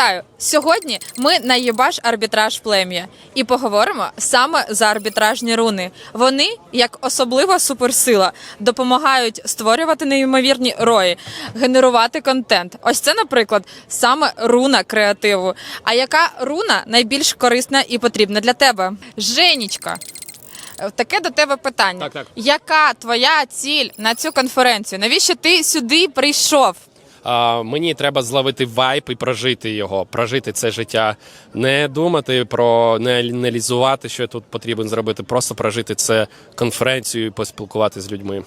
Вітаю! Сьогодні ми на Єбаш арбітраж плем'я і поговоримо саме за арбітражні руни. Вони, як особлива суперсила, допомагають створювати неймовірні рої, генерувати контент. Ось це, наприклад, саме руна креативу. А яка руна найбільш корисна і потрібна для тебе? Женічка. е, Таке до тебе питання. Так, так. Яка твоя ціль на цю конференцію? Навіщо ти сюди прийшов? А, мені треба зловити вайп і прожити його, прожити це життя, не думати про не аналізувати, що тут потрібно зробити, просто прожити це конференцію і поспілкуватися з людьми.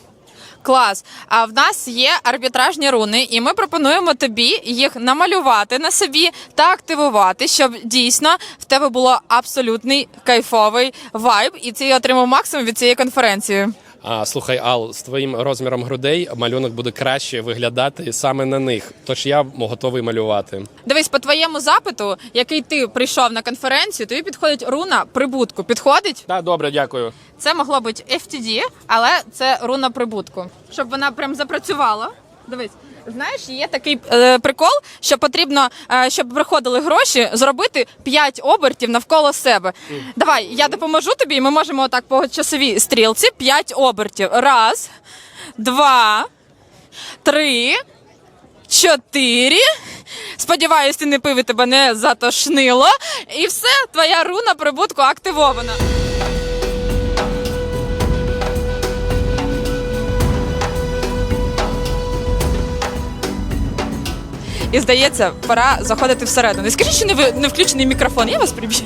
Клас. А в нас є арбітражні руни, і ми пропонуємо тобі їх намалювати на собі та активувати, щоб дійсно в тебе було абсолютний кайфовий вайб, і ти отримав максимум від цієї конференції. А слухай, Ал, з твоїм розміром грудей малюнок буде краще виглядати саме на них. Тож я готовий малювати. Дивись, по твоєму запиту, який ти прийшов на конференцію, тобі підходить руна прибутку. Підходить? Так, добре, дякую. Це могло бути FTD, але це руна прибутку. Щоб вона прям запрацювала. Дивись, знаєш, є такий е, прикол, що потрібно, е, щоб приходили гроші, зробити 5 обертів навколо себе. Давай, я допоможу тобі, і ми можемо отак по часовій стрілці 5 обертів. Раз, два, три, чотири. Сподіваюсь, ти не пив і тебе не затошнило. І все, твоя руна прибутку активована. І здається, пора заходити всередину. Скажіть, що не, ви, не включений мікрофон, я вас приб'ю.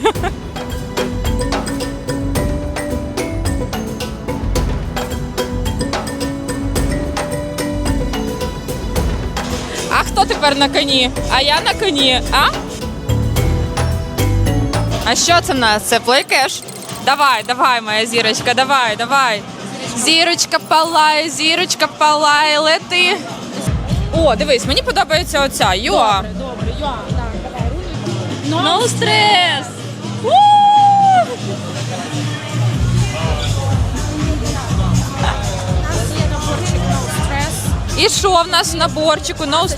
А хто тепер на коні? А я на коні, а? А що це в нас? Це плейкеш? Давай, давай, моя зірочка, давай, давай. Зірочка палає, зірочка палає, лети. О, дивись, мені подобається оця. Юа. Добре, я, так, давай, руни. No стрес! І що в нас в наборчику? No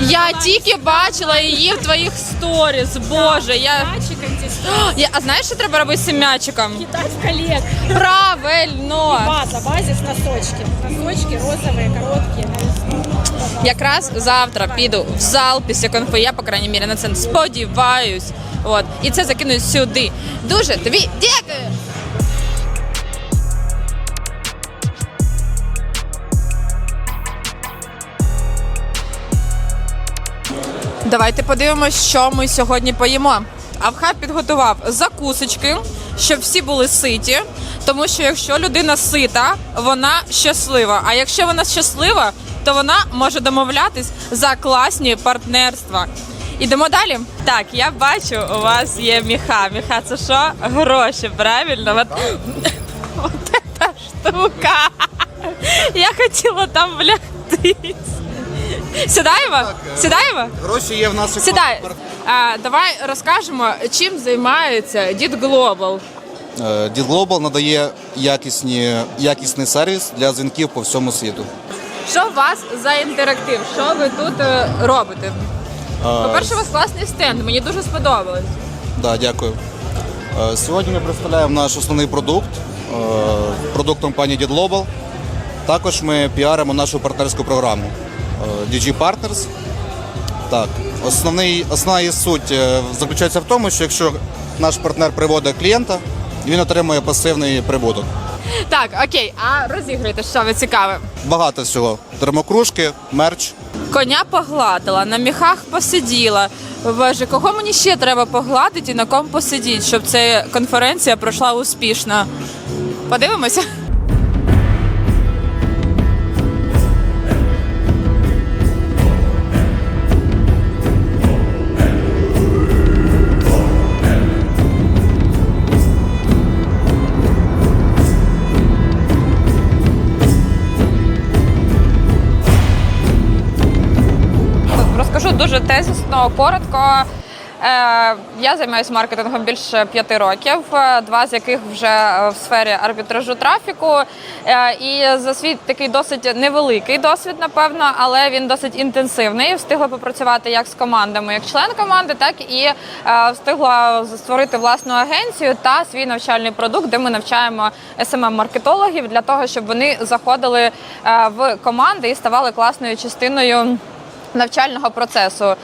Я тільки бачила її в твоїх сторіс. Боже, я. Мячик я... А знаєш, що треба робити з цим м'ячиком? Кидать в коллег. Правильно! База, базис, носочки. Носочки на весну. Якраз завтра піду в зал після конфи. Я, по крайній мірі, на це сподіваюсь. От. І це закинуть сюди. Дуже тобі дякую! Давайте подивимось, що ми сьогодні поїмо. Авхаб підготував закусочки, щоб всі були ситі. Тому що якщо людина сита, вона щаслива. А якщо вона щаслива, то вона може домовлятись за класні партнерства. Ідемо далі. Так, я бачу, у вас є міха. Міха це що? Гроші, правильно? От, от ця штука. Я хотіла там влягтись. Сідаємо? Сідаємо? Гроші є в наших Сідай. А, давай розкажемо, чим займається Дід Глобал. Дід Global надає якісні, якісний сервіс для дзвінків по всьому світу. Що у вас за інтерактив? Що ви тут е, робите? Е, По-перше, у вас класний стенд, мені дуже сподобалось. Да, дякую. Е, Сьогодні ми представляємо наш основний продукт, е, продукт компанії Did Global. Також ми піаримо нашу партнерську програму е, DG Partners. Так, основний, основна її суть е, заключається в тому, що якщо наш партнер приводить клієнта, він отримує пасивний прибуток. Так, окей, а розігруйте, що ви цікаве. Багато всього. Термокружки, мерч. Коня погладила, на міхах посиділа. Боже, кого мені ще треба погладити і на ком посидіти, щоб ця конференція пройшла успішно? Подивимося. Дуже тезисно, коротко. Е, Я займаюся маркетингом більше п'яти років, е, два з яких вже в сфері арбітражу трафіку. Е, І за свій такий досить невеликий досвід, напевно, але він досить інтенсивний. Встигла попрацювати як з командами, як член команди, так і встигла створити власну агенцію та свій навчальний продукт, де ми навчаємо smm маркетологів для того, щоб вони заходили в команди і ставали класною частиною навчального процесу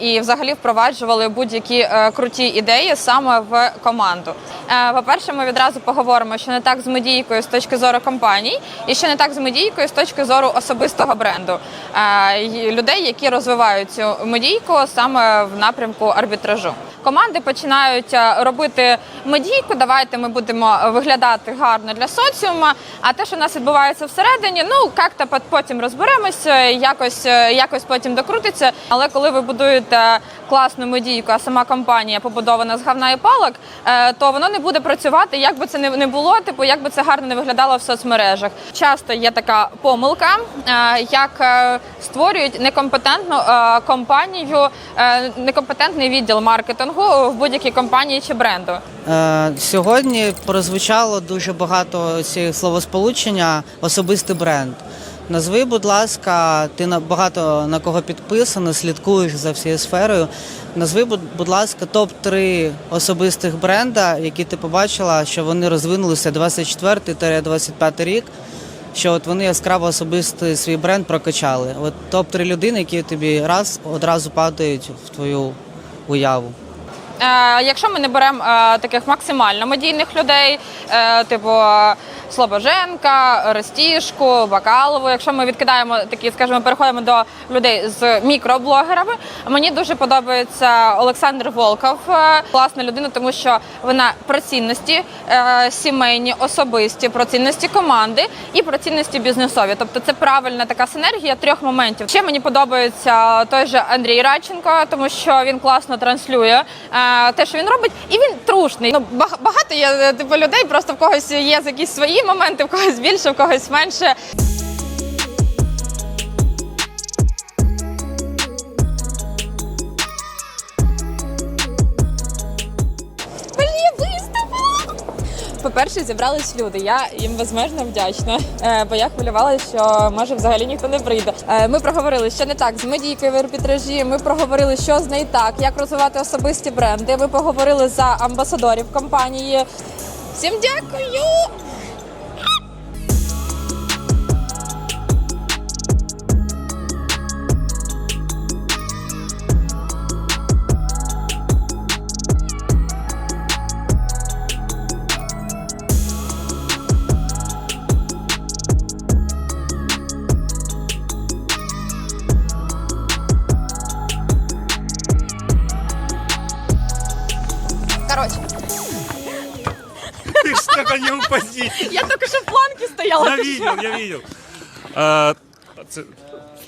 і взагалі впроваджували будь-які е, круті ідеї саме в команду. Е, По-перше, ми відразу поговоримо, що не так з медійкою з точки зору компаній, і що не так з медійкою з точки зору особистого бренду е, людей, які розвивають цю медійку саме в напрямку арбітражу. Команди починають е, робити медійку. Давайте ми будемо виглядати гарно для соціума. А те, що у нас відбувається всередині, ну як-то потім розберемося, якось е, якось потім докрутиться. Але коли ви будуєте класну медійку, а сама компанія побудована з говна і палок, е, то воно не буде працювати, як би це не було, типу, як би це гарно не виглядало в соцмережах. Часто є така помилка, е, як е, створюють некомпетентну компанію, некомпетентний відділ маркетингу в будь-якій компанії чи бренду. Сьогодні прозвучало дуже багато цих словосполучення особистий бренд. Назви, будь ласка, ти багато на кого підписано, слідкуєш за всією сферою. Назви, будь, ласка, топ-3 особистих бренда, які ти побачила, що вони розвинулися 24-25 рік. Що от вони яскраво особистий свій бренд прокачали. От топ-3 людини, які тобі раз одразу падають в твою уяву. Е, якщо ми не беремо е, таких максимально медійних людей, е, типу Слобоженка, Ростішку, Бакалову, якщо ми відкидаємо такі, скажімо, переходимо до людей з мікроблогерами, мені дуже подобається Олександр Волков, класна людина, тому що вона про цінності сімейні, особисті, про цінності команди і про цінності бізнесові. Тобто це правильна така синергія трьох моментів. Ще мені подобається той же Андрій Радченко, тому що він класно транслює е, те, що він робить, і він трушний. Ну баг- багато є е, типу людей, просто в когось є якісь свої моменти, в когось більше, в когось менше. По-перше, зібрались люди. Я їм безмежно вдячна, е, бо я хвилювалася, що може взагалі ніхто не прийде. Е, Ми проговорили, що не так з медійкою в арбітражі. Ми проговорили, що з неї так, як розвивати особисті бренди. Ми поговорили за амбасадорів компанії. Всім дякую! Я только що в планке стояла. Я видел, я видел. А,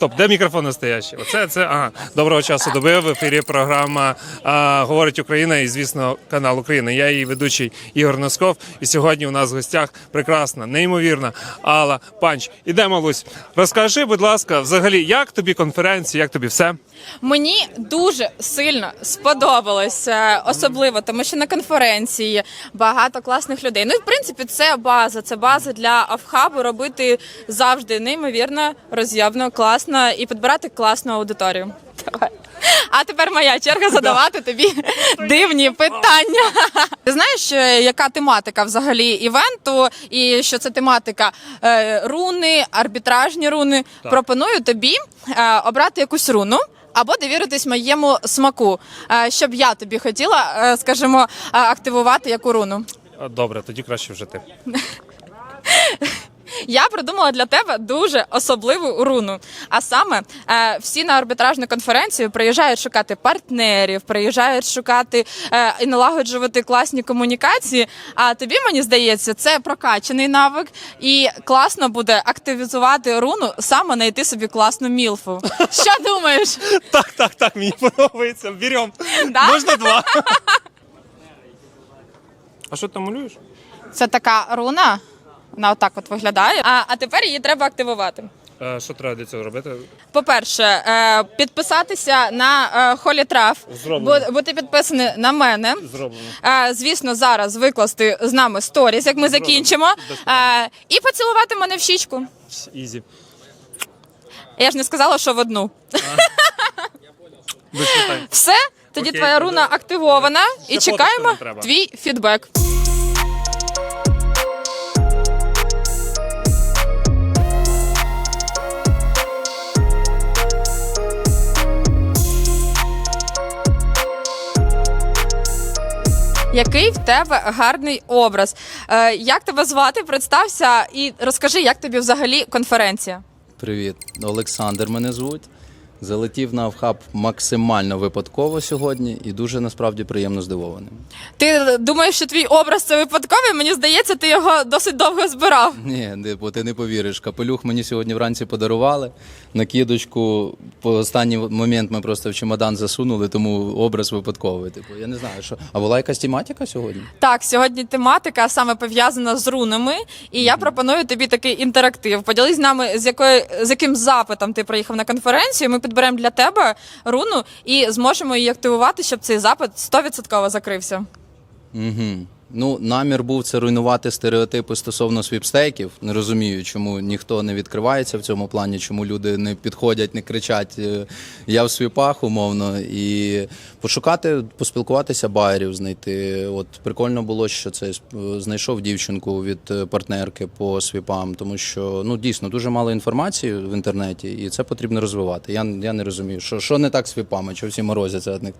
Стоп, де мікрофон настоящий? Оце це ага. Доброго часу доби. В ефірі програма а, Говорить Україна і, звісно, канал Україна. Я її ведучий Ігор Носков. І сьогодні у нас в гостях прекрасна, неймовірна Алла Панч. Ідемо, Лусь. Розкажи, будь ласка, взагалі, як тобі конференція, як тобі все? Мені дуже сильно сподобалось, е, особливо тому, що на конференції багато класних людей. Ну в принципі це база. Це база для Авхабу робити завжди неймовірно, роз'ємно, класно і підбирати класну аудиторію. Давай. А тепер моя черга задавати тобі дивні питання. Ти знаєш, е, яка тематика взагалі івенту, і що це тематика е, руни, арбітражні руни. Пропоную тобі е, обрати якусь руну. Або довіритись моєму смаку, щоб я тобі хотіла, скажімо, активувати яку руну. Добре, тоді краще вже ти. Я придумала для тебе дуже особливу руну. А саме е, всі на арбітражну конференцію приїжджають шукати партнерів, приїжджають шукати е, і налагоджувати класні комунікації. А тобі мені здається, це прокачаний навик, і класно буде активізувати руну, саме знайти собі класну мілфу. Що думаєш? Так, так, так, мені подобається. Берем. Да? Можна два. А що ти малюєш? Це така руна. Вона отак от виглядає. А, а тепер її треба активувати. Е, Що треба для цього робити? По-перше, е, підписатися на е, Холі Трав, Зроблено. бу- бути підписані на мене. Зроблено. Е, звісно, зараз викласти з нами сторіс, як ми закінчимо. Е, і поцілувати мене в щічку. Ізі. Я ж не сказала, що в одну. Без питань. Все, тоді Окей, твоя тоді. руна активована і чекаємо треба. твій фідбек. Який в тебе гарний образ? Е, як тебе звати? Представся і розкажи, як тобі взагалі конференція. Привіт, Олександр мене звуть. Залетів на авхаб максимально випадково сьогодні і дуже насправді приємно здивований. Ти думаєш, що твій образ це випадковий? Мені здається, ти його досить довго збирав. Ні, бо ти не повіриш. Капелюх мені сьогодні вранці подарували. Накидочку по останній момент ми просто в чемодан засунули, тому образ випадковий. Типу, я не знаю, що. А була якась тематика сьогодні? Так, сьогодні тематика саме пов'язана з рунами, і я пропоную тобі такий інтерактив. Поділись з нами, з якої з яким запитом ти приїхав на конференцію. Ми підберемо для тебе руну і зможемо її активувати, щоб цей запит 100% закрився. Угу. Ну, намір був це руйнувати стереотипи стосовно свіпстейків. Не розумію, чому ніхто не відкривається в цьому плані, чому люди не підходять, не кричать е, Я в свіпах, умовно, і пошукати, поспілкуватися байерів, знайти. От прикольно було, що це е, знайшов дівчинку від е, партнерки по свіпам, тому що ну дійсно дуже мало інформації в інтернеті, і це потрібно розвивати. Я, я не розумію, що, що не так з свіпами, що всі морозяться від них.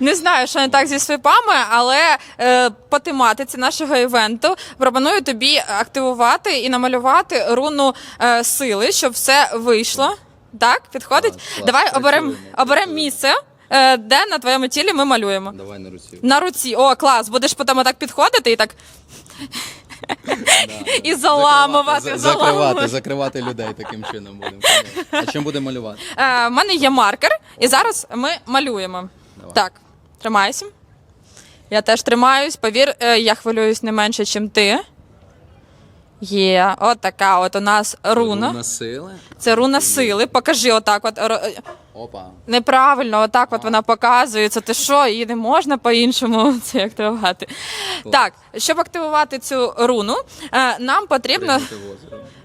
Не знаю, що не так зі свипами, але е, по тематиці нашого івенту пропоную тобі активувати і намалювати руну е, сили, щоб все вийшло. Так, підходить? Клас, клас. Давай оберемо Працюємо, оберем місце, е, де на твоєму тілі ми малюємо. Давай на руці. На руці. О, клас. Будеш потім отак підходити і так. І заламувати, Закривати, заламувати. закривати людей таким чином будемо. А чим будемо малювати? Е, в мене є маркер, і зараз ми малюємо. Так, тримайся. Я теж тримаюсь. Повір, е, я хвилююсь не менше, ніж ти. Є, от така от у нас руна. На сили. Це руна сили. Покажи отак. От. Опа. Неправильно, отак от вона показується. Ти що, її не можна по-іншому це активувати. Так, щоб активувати цю руну, е, нам потрібно.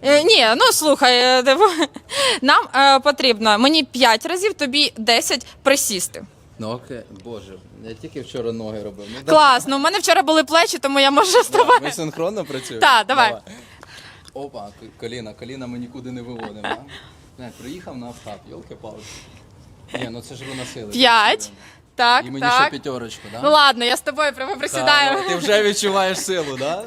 Е, Ні, ну слухай, нам потрібно мені 5 разів, тобі 10 присісти. Ну окей, боже, я тільки вчора ноги робив. Ну, Клас, ну в мене вчора були плечі, тому я можу з тобою. Ми синхронно працюємо? Так, давай. Опа, к- коліна, коліна ми нікуди не виводимо. Не, приїхав на автап, йолки палки Ні, ну це ж руна сили. 5. Так, І мені ще так. п'ятерочку, да? Ну ладно, я з тобою прямо присідаю. Так, Ти вже відчуваєш силу, да?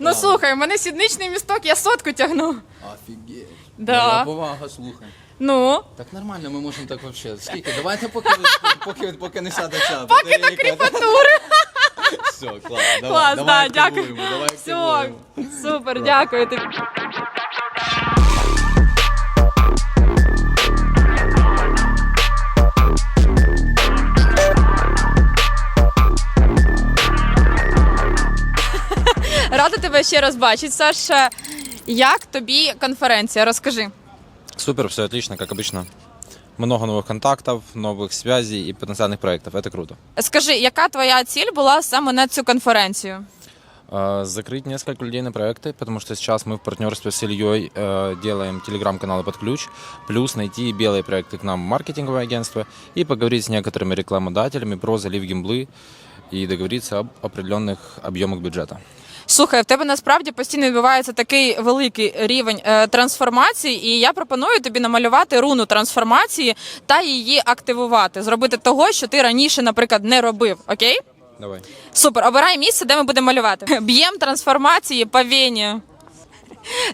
Ну слухай, у мене сідничний місток, я сотку тягну. Офігеть. Да. Моя повага, слухай. Ну, Так нормально, ми можемо так взагалі. Скільки? Давайте поки, поки, поки не сяде ця поки до кріпатури. Все, клас, давай, Клас, давай да, дякую. активуємо, Давай Все, активуємо. супер, дякую тобі. Рада тебе ще раз бачити, Саша. Як тобі конференція? Розкажи. Супер, все отлично, как обычно. Много новых контактов, новых связей и потенциальных проектов. Это круто. Скажи, яка твоя ціль була саме на цю конференцію? А, Закрыть несколько людей на проекты, потому что сейчас мы в партнерстве с Ильей э, делаем телеграм-каналы под ключ, плюс найти белые проекты к нам в маркетинговое агентство и поговорить с некоторыми рекламодателями про залив гимблы и договориться об определенных объемах бюджета. Слухай, в тебе насправді постійно відбувається такий великий рівень е, трансформації, і я пропоную тобі намалювати руну трансформації та її активувати, зробити того, що ти раніше, наприклад, не робив. Окей? Давай. Супер, обирай місце, де ми будемо малювати. Б'єм трансформації по вені.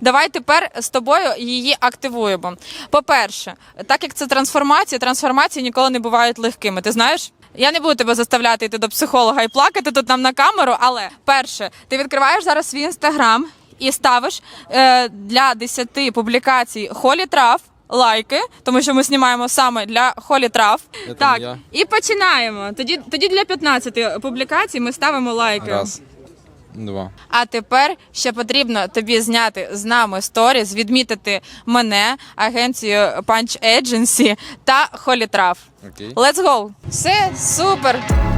Давай тепер з тобою її активуємо. По-перше, так як це трансформація, трансформації ніколи не бувають легкими. Ти знаєш? Я не буду тебе заставляти йти до психолога і плакати тут нам на камеру, але перше, ти відкриваєш зараз свій інстаграм і ставиш е, для 10 публікацій холі трав. Лайки, тому що ми знімаємо саме для холі трав. Так, я. і починаємо. Тоді, тоді для 15 публікацій ми ставимо лайки. Раз. Два. А тепер ще потрібно тобі зняти з нами сторіс, відмітити мене, агенцію Punch Agency та Холітрав. Окей. Let's go! Все супер!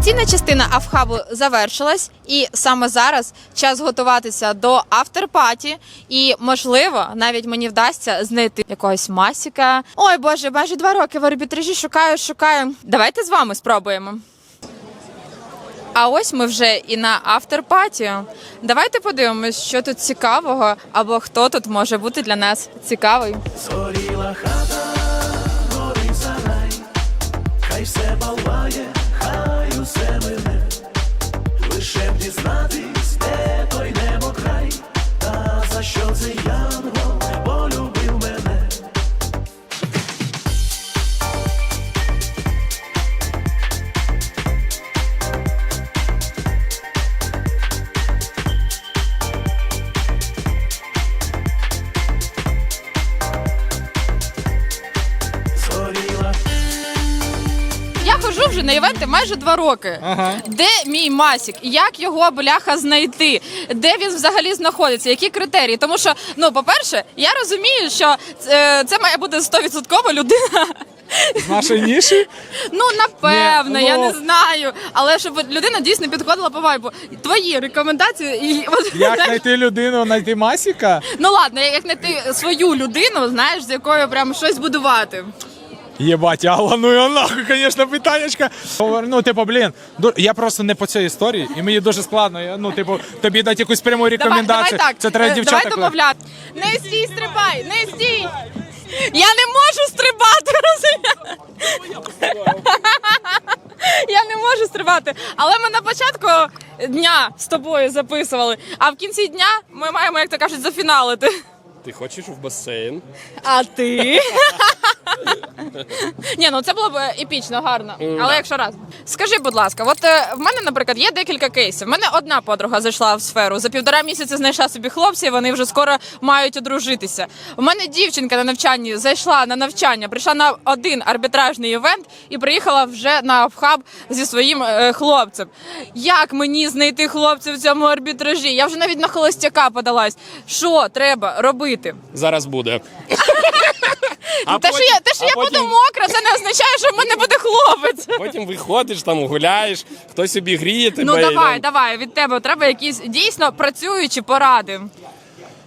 Офіційна частина Авхабу завершилась, і саме зараз час готуватися до авторпаті. І можливо, навіть мені вдасться знайти якогось масіка. Ой Боже, майже два роки в арбітражі шукаю, шукаю. Давайте з вами спробуємо. А ось ми вже і на авторпаті. Давайте подивимось, що тут цікавого, або хто тут може бути для нас цікавий. Згоріла хата, горить сарай, хай все палає, лише б дізнатись, де той небокрай, та за що цей янгол вже на івенти майже два роки. Де мій масік? Як його бляха знайти? Де він взагалі знаходиться? Які критерії? Тому що, ну, по-перше, я розумію, що е, це має бути 100% людина. З нашої ніші? Ну, напевно, Ні, я ну- не знаю. Але щоб людина дійсно підходила по вайбу. Твої рекомендації і от, Як знайти людину, знайти масіка? ну ладно, як знайти свою людину, знаєш, з якою прям щось будувати. Єбать, Алла, ну його нахуй, звісно, питаннячка. Ну, типу, блін, ду- я просто не по цій історії, і мені дуже складно. Я, Ну, типу, тобі дати якусь пряму Давай, рекомендацію. давай так. Це треба е, дівчата. Давай домовляти. Не стій, стрибай, не стій. Я не можу стрибати, розумієш? Я не можу стрибати. Але ми на початку дня з тобою записували, а в кінці дня ми маємо, як то кажуть, зафіналити. Ти хочеш в басейн? А ти? Ні, ну це було б епічно, гарно. Але якщо раз. Скажи, будь ласка, от е, в мене, наприклад, є декілька кейсів. В мене одна подруга зайшла в сферу. За півтора місяця знайшла собі хлопців, вони вже скоро мають одружитися. У мене дівчинка на навчанні зайшла на навчання, прийшла на один арбітражний івент і приїхала вже на хаб зі своїм е, хлопцем. Як мені знайти хлопців в цьому арбітражі? Я вже навіть на холостяка подалась. Що треба робити? Зараз буде. А те, що я, те, що я потім- буду мокра, це не означає, що в мене буде хлопець. Потім виходиш, там гуляєш, хтось обігріє тебе. Ну і давай, там- давай, від тебе треба якісь дійсно працюючі поради.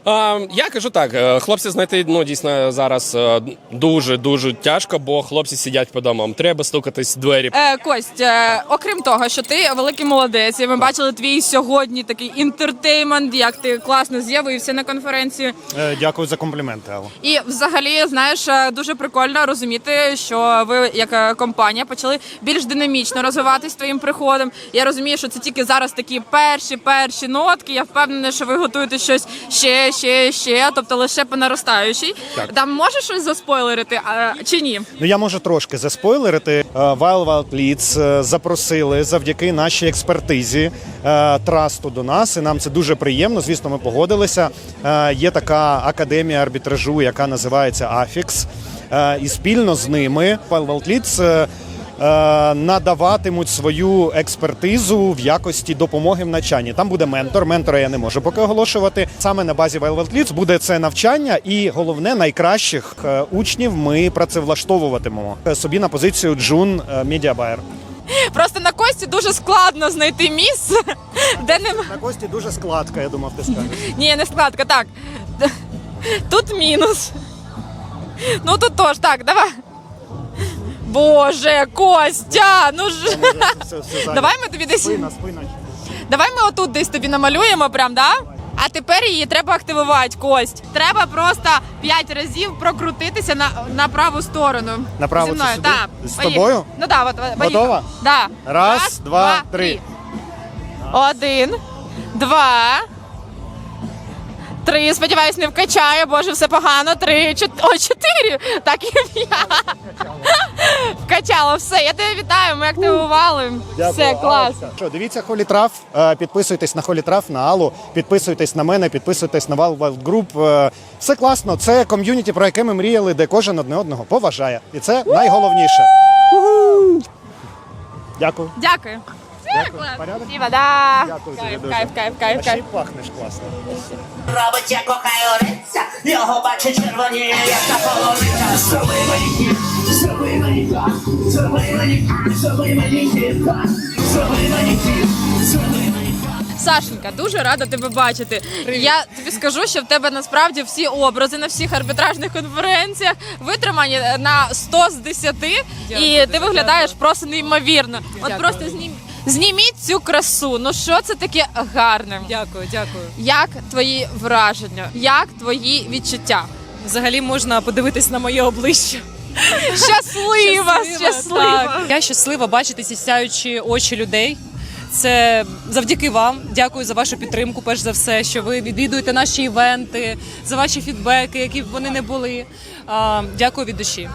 Я кажу так, е, хлопці знайти ну дійсно зараз е, дуже дуже тяжко, бо хлопці сидять по домам. Треба стукатись в двері. Е, Кость, е, окрім того, що ти великий молодець, і ми бачили твій сьогодні такий інтертеймент, як ти класно з'явився на конференції. Е, Дякую за компліменти, Алла. І взагалі, знаєш, дуже прикольно розуміти, що ви, як компанія, почали більш динамічно розвиватись твоїм приходом. Я розумію, що це тільки зараз такі перші перші нотки. Я впевнена, що ви готуєте щось ще, ще, ще, тобто лише по наростаючій. Там можеш щось заспойлерити а, чи ні? Ну я можу трошки заспойлерити. Е, Wild Wild Leads е, запросили завдяки нашій експертизі е, трасту до нас, і нам це дуже приємно. Звісно, ми погодилися. Е, Є така академія арбітражу, яка називається. Е, І спільно з ними Wild Wild Leads е, надаватимуть свою експертизу в якості допомоги в навчанні. Там буде ментор. Ментора я не можу поки оголошувати. Саме на базі Wild Leads буде це навчання, і головне найкращих е, учнів ми працевлаштовуватимемо Е, собі на позицію Джун Media Просто на Кості дуже складно знайти місце, де не На кості дуже складка, я думав, ти скажеш. ні, не складка. Так тут мінус. Ну тут теж так, давай. Боже, Костя, ну ж. Все, все. Давай ми тобі десь. спина, спина. Давай ми отут десь тобі намалюємо, прям, да? А тепер її треба активувати, Кость. Треба просто п'ять разів прокрутитися на, на праву сторону. На праву Зі мною, так. З тобою? Ну так, от, поїхали. Готова? Да. Раз, два, три. Один, два, три. Сподіваюсь, не вкачаю. Боже, все погано. Три, чот... О, чотири. Так і я. Вкачала. Все, я тебе вітаю. Ми активували. Все, клас. Що, дивіться Холітрав, е, підписуйтесь на Холітрав, на Аллу, підписуйтесь на мене, підписуйтесь на Wild Wild Group. Е, Все класно. Це ком'юніті, про яке ми мріяли, де кожен одне одного поважає. І це найголовніше. Дякую. Дякую. Порядок? Спасибо, да. Дякую Кайф, кайф, кайф, кайф, ще й кайф. пахнеш класно. Робить, я кохаю риця, його бачить червоніє, як та половиця. Зроби мені хіп, зроби мені так, зроби мені так, зроби мені так, зроби мені хіп, зроби мені Сашенька, дуже рада тебе бачити. Я тобі скажу, що в тебе насправді всі образи на всіх арбітражних конференціях витримані на 100 з 10, і ти виглядаєш просто неймовірно. От просто знім... зніміть цю красу. Ну що це таке гарне? Дякую, дякую. Як твої враження? Як твої відчуття? Взагалі можна подивитись на моє обличчя. Щаслива, щаслива. Так. Я щаслива бачити ці сяючі очі людей. Це завдяки вам. Дякую за вашу підтримку. Перш за все, що ви відвідуєте наші івенти, за ваші фідбеки, які б вони не були. А, дякую від душі.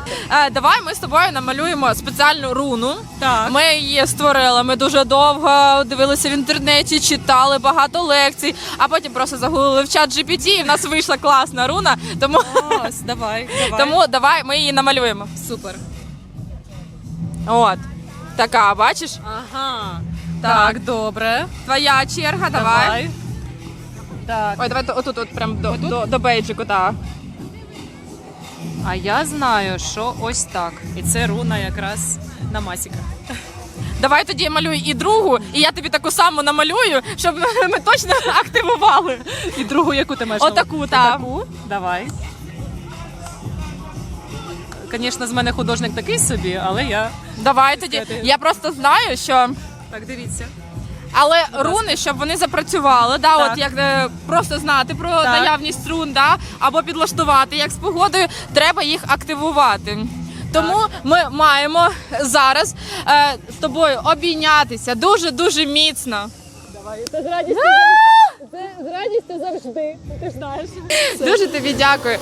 Е, давай ми з тобою намалюємо спеціальну руну. Так. Ми її створили. Ми дуже довго дивилися в інтернеті, читали багато лекцій, а потім просто загуглили в чат GPT, і в нас вийшла класна руна. Тому, Ось, давай, давай. тому давай ми її намалюємо. супер. От. Така, бачиш? Ага. Так. Добре. Твоя черга, давай. Давай. Так. Ой, давай отут, от прям до, до, до бейджику, так. А я знаю, що ось так. І це руна якраз на масіка. Давай тоді я малюй і другу, і я тобі таку саму намалюю, щоб ми точно активували. І другу, яку ти маєш? на увазі? Отаку, так. Отаку? Давай. Звісно, з мене художник такий собі, але я. Давай тоді. Я просто знаю, що. Так, дивіться. Але руни, щоб вони запрацювали, да, Так. от як е, просто знати про Так. наявність рун, да, або підлаштувати, як з погодою, треба їх активувати. Тому ми маємо зараз е, з тобою обійнятися дуже дуже міцно. Давай, це з радістю. Це з радістю завжди. Ти знаєш. Дуже тобі дякую.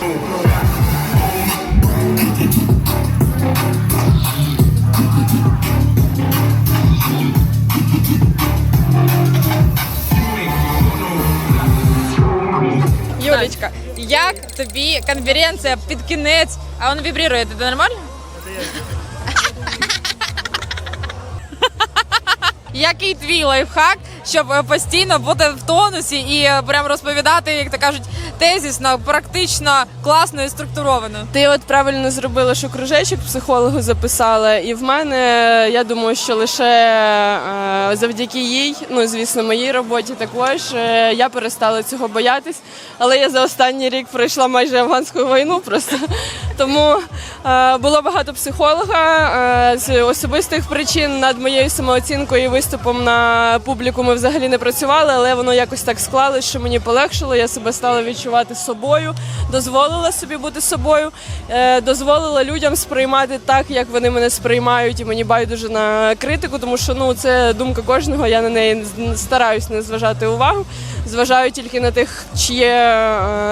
Юлечка, як тобі конференція під кінець? А він вібрірує, це нормально? Який твій лайфхак, щоб е, постійно бути в тонусі і е, прям розповідати, як то кажуть, тезісно, практично, класно і структуровано? Ти от правильно зробила, що кружечок психологу записала, і в мене я думаю, що лише е, завдяки їй, ну звісно, моїй роботі також я перестала цього боятись. Але я за останній рік пройшла майже афганську війну просто. Тому було багато психолога з особистих причин над моєю самооцінкою і виступом на публіку ми взагалі не працювала, але воно якось так склалось, що мені полегшило. Я себе стала відчувати собою, дозволила собі бути собою, е, дозволила людям сприймати так, як вони мене сприймають, і мені байдуже на критику, тому що ну це думка кожного. Я на неї не- стараюсь не зважати увагу. Зважаю тільки на тих, чиє,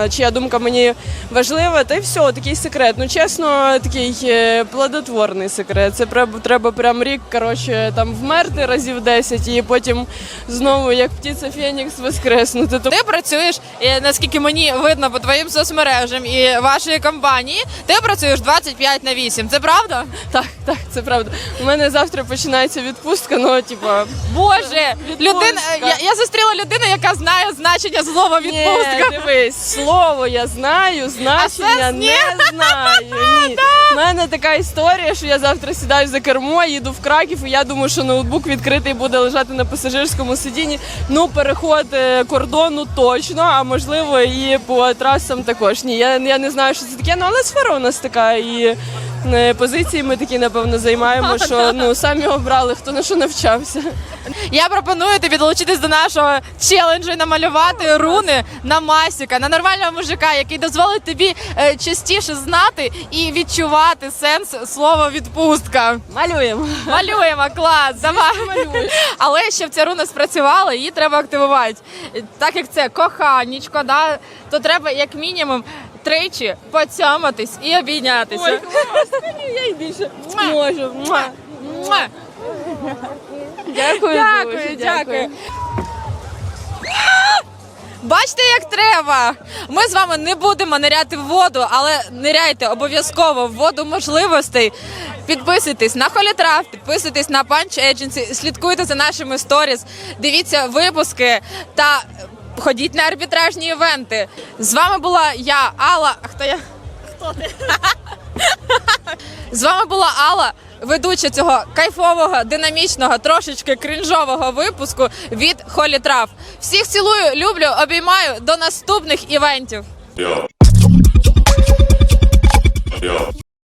е, чия думка мені важлива. Та й все, такий секрет. Ну чесно, такий е, плодотворний секрет. Це треба, треба прям рік коротше, там вмерти разів 10 і потім знову, як птиця Фенікс, воскреснути. Ти працюєш, і наскільки мені видно по твоїм соцмережам і вашої компанії, ти працюєш 25 на 8. Це правда? Так, так, це правда. У мене завтра починається відпустка, ну типа. Боже, людина, я, я зустріла людину, яка знає значення слова відпустка. Ні, дивись, слово я знаю, значення сенс ні? не знаю. Ні. У мене така історія, що я завтра сідаю за кермо, їду в Краків, і я думаю, що ноутбук відкритий буде лежати на пасажирському сидінні. Ну, переход е, кордону точно, а можливо і по трасам також. Ні, я, я не знаю, що це таке, ну але сфера у нас така і. Е, позиції ми такі, напевно, займаємо, що ну самі обрали, хто на що навчався. Я пропоную тобі долучитись до нашого челенджу і намалювати руни на масіка, на нормального мужика, який дозволить тобі е, частіше знати і відчувати сенс слова відпустка. Малюємо. Малюємо, клас, давай. Але щоб ця руна спрацювала, її треба активувати. Так як це коханічко, да, то треба як мінімум тричі поцьоматись і обійнятися. Ой, Я й більше можу. Муа. Муа. Дякую, Дякую, дуже, дякую. Бачите, як треба. Ми з вами не будемо ниряти в воду, але ниряйте обов'язково в воду можливостей. Підписуйтесь на Холітрав, підписуйтесь на Punch Agency, слідкуйте за нашими сторіс, дивіться випуски та ходіть на арбітражні івенти. З вами була я, Алла. А хто я? Хто ти? З вами була Алла, ведуча цього кайфового, динамічного, трошечки крінжового випуску від Холі Трав. Всіх цілую, люблю, обіймаю до наступних івентів.